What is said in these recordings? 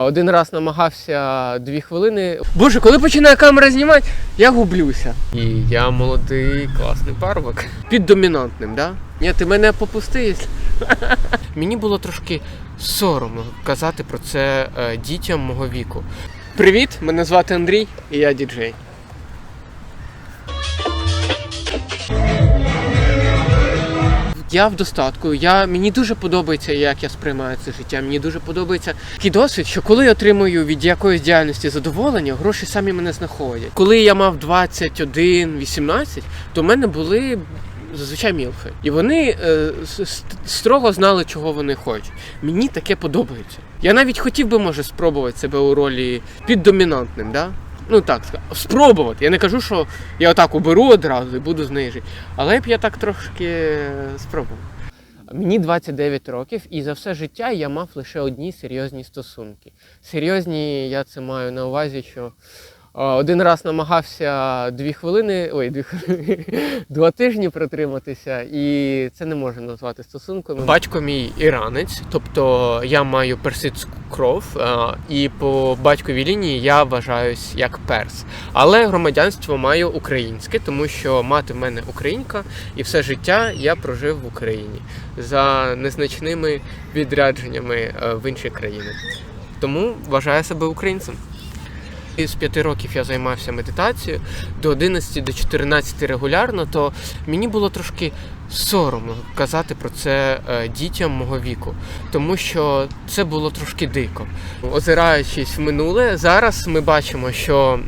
Один раз намагався дві хвилини. Боже, коли починає камера знімати, я гублюся. І я молодий, класний парубок. Під домінантним, да? Ні, ти мене попусти. Мені було трошки соромно казати про це е, дітям мого віку. Привіт, мене звати Андрій, і я діджей. Я в достатку. Я мені дуже подобається, як я сприймаю це життя. Мені дуже подобається такий досвід, що коли я отримую від якоїсь діяльності задоволення, гроші самі мене знаходять. Коли я мав 21-18, то в мене були зазвичай мілфи. І вони е, строго знали, чого вони хочуть. Мені таке подобається. Я навіть хотів би, може, спробувати себе у ролі піддомінантним, да? Ну так, спробувати. Я не кажу, що я отак уберу одразу і буду з неї жити. Але б я так трошки е, спробував. Мені 29 років, і за все життя я мав лише одні серйозні стосунки. Серйозні, я це маю на увазі, що один раз намагався дві хвилини, ой, дві хвилини, два тижні протриматися, і це не можна назвати стосунками. Батько мій іранець, тобто я маю персидську кров, е, і по батьковій лінії я вважаюсь як перс. Але громадянство маю українське, тому що мати в мене українка, і все життя я прожив в Україні за незначними відрядженнями е, в інші країни. Тому вважаю себе українцем. З п'яти років я займався медитацією до 11 до 14 регулярно, то мені було трошки соромно казати про це е, дітям мого віку, тому що це було трошки дико. Озираючись в минуле, зараз ми бачимо, що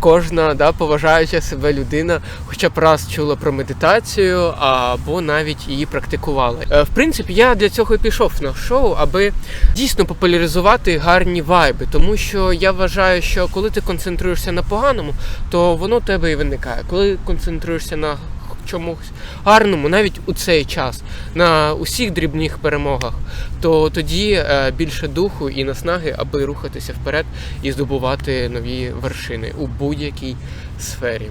кожна да, поважаюча себе людина хоча б раз чула про медитацію або навіть її практикувала. Е, В принципі, я для цього і пішов на шоу, аби дійсно популяризувати гарні вайби, тому що я вважаю, що коли ти концентруєшся на поганому, то воно в тебе і виникає. Коли концентруєшся на чомусь гарному, навіть у цей час, на усіх дрібних перемогах, то тоді е, більше духу і наснаги, аби рухатися вперед і здобувати нові вершини у будь-якій сфері.